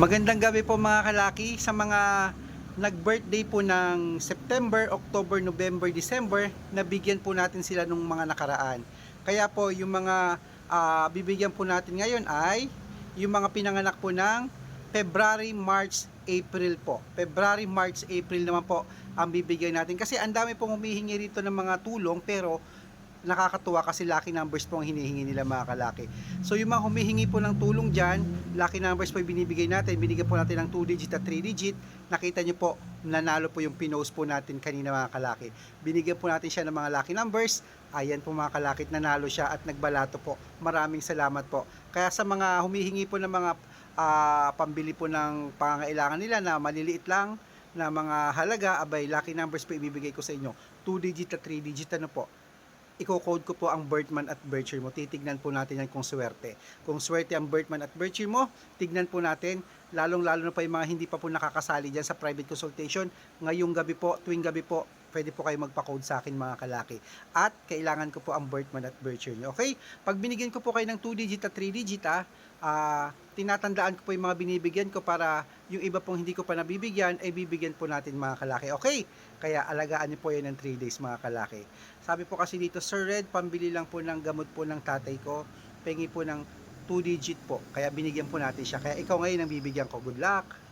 Magandang gabi po mga kalaki sa mga nag-birthday po ng September, October, November, December, nabigyan po natin sila nung mga nakaraan. Kaya po yung mga ah, bibigyan po natin ngayon ay yung mga pinanganak po ng February, March, April po. February, March, April naman po ang bibigyan natin. Kasi ang dami pong humihingi rito ng mga tulong pero nakakatuwa kasi lucky numbers po ang hinihingi nila mga kalaki. So yung mga humihingi po ng tulong dyan, lucky numbers po yung binibigay natin. Binigyan po natin ng 2 digit at 3 digit. Nakita nyo po, nanalo po yung pinost po natin kanina mga kalaki. Binigyan po natin siya ng mga lucky numbers. Ayan po mga kalaki, nanalo siya at nagbalato po. Maraming salamat po. Kaya sa mga humihingi po ng mga ah, pambili po ng pangangailangan nila na maliliit lang na mga halaga, abay, lucky numbers po ibibigay ko sa inyo. 2 digit at 3 digit ano po i-code ko po ang birthman at birth year mo. Titignan po natin yan kung swerte. Kung swerte ang birthman at birth year mo, tignan po natin, lalong-lalo na pa yung mga hindi pa po nakakasali dyan sa private consultation. Ngayong gabi po, tuwing gabi po, pwede po kayo magpa-code sa akin mga kalaki. At kailangan ko po ang birthman at birth year nyo. Okay? Pag binigyan ko po kayo ng 2 digit at 3 digit ah, ah, tinatandaan ko po yung mga binibigyan ko para yung iba pong hindi ko pa nabibigyan, ay bibigyan po natin mga kalaki. Okay? Kaya alagaan niyo po yan ng 3 days mga kalaki. Sabi po kasi dito, Sir Red, pambili lang po ng gamot po ng tatay ko. Pengi po ng 2 digit po. Kaya binigyan po natin siya. Kaya ikaw ngayon ang bibigyan ko. Good luck!